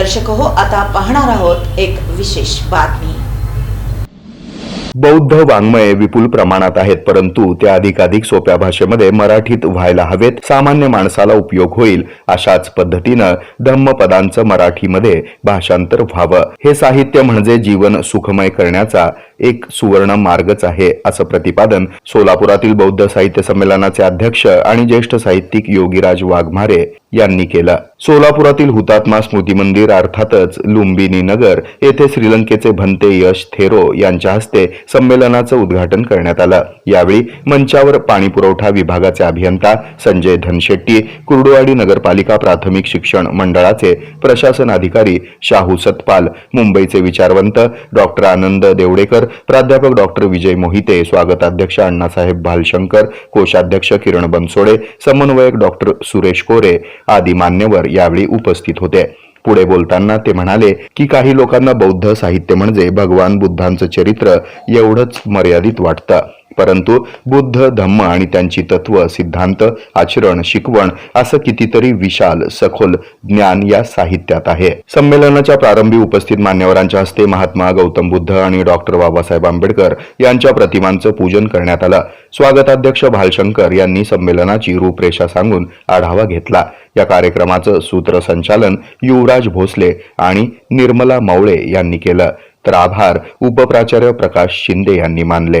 दर्शक हो आता पाहणार आहोत एक विशेष बातमी. बौद्ध वाङ्मये विपुल प्रमाणात आहेत परंतु ते अधिकाधिक सोप्या भाषेमध्ये मराठीत व्हायला हवेत. सामान्य माणसाला उपयोग होईल अशाच पद्धतीनं धम्मपदांचं मराठीमध्ये भाषांतर व्हावं. हे साहित्य म्हणजे जीवन सुखमय करण्याचा एक सुवर्ण मार्गच आहे असं प्रतिपादन सोलापुरातील बौद्ध साहित्य संमेलनाचे अध्यक्ष आणि ज्येष्ठ साहित्यिक योगीराज वाघमारे यांनी केलं. सोलापुरातील हुतात्मा स्मृती मंदिर अर्थातच लुंबिनी नगर येथे श्रीलंकेचे भंते यश थेरो यांच्या हस्ते संमेलनाचं उद्घाटन करण्यात आलं. यावेळी मंचावर पाणी पुरवठा विभागाचे अभियंता संजय धनशेट्टी कुर्डुवाडी नगरपालिका प्राथमिक शिक्षण मंडळाचे प्रशासन अधिकारी शाहू सतपाल मुंबईचे विचारवंत डॉक्टर आनंद देवडेकर प्राध्यापक डॉक्टर विजय मोहिते स्वागताध्यक्ष अण्णासाहेब भालशंकर कोषाध्यक्ष किरण बनसोडे समन्वयक डॉक्टर सुरेश कोरे आदी मान्यवर यावेळी उपस्थित होते. पुढे बोलताना ते म्हणाले की काही लोकांना बौद्ध साहित्य म्हणजे भगवान बुद्धांचं चरित्र एवढंच मर्यादित वाटतं. परंतु बुद्ध धम्म आणि त्यांची तत्व सिद्धांत आचरण शिकवण असं कितीतरी विशाल सखोल ज्ञान या साहित्यात आहे. संमेलनाच्या प्रारंभी उपस्थित मान्यवरांच्या हस्ते महात्मा गौतम बुद्ध आणि डॉक्टर बाबासाहेब आंबेडकर यांच्या प्रतिमांचं पूजन करण्यात आलं. स्वागताध्यक्ष भालशंकर यांनी संमेलनाची रूपरेषा सांगून आढावा घेतला. या कार्यक्रमाचं सूत्रसंचालन युवराज भोसले आणि निर्मला मवळे यांनी केलं. तर आभार उपप्राचार्य प्रकाश शिंदे यांनी मानले.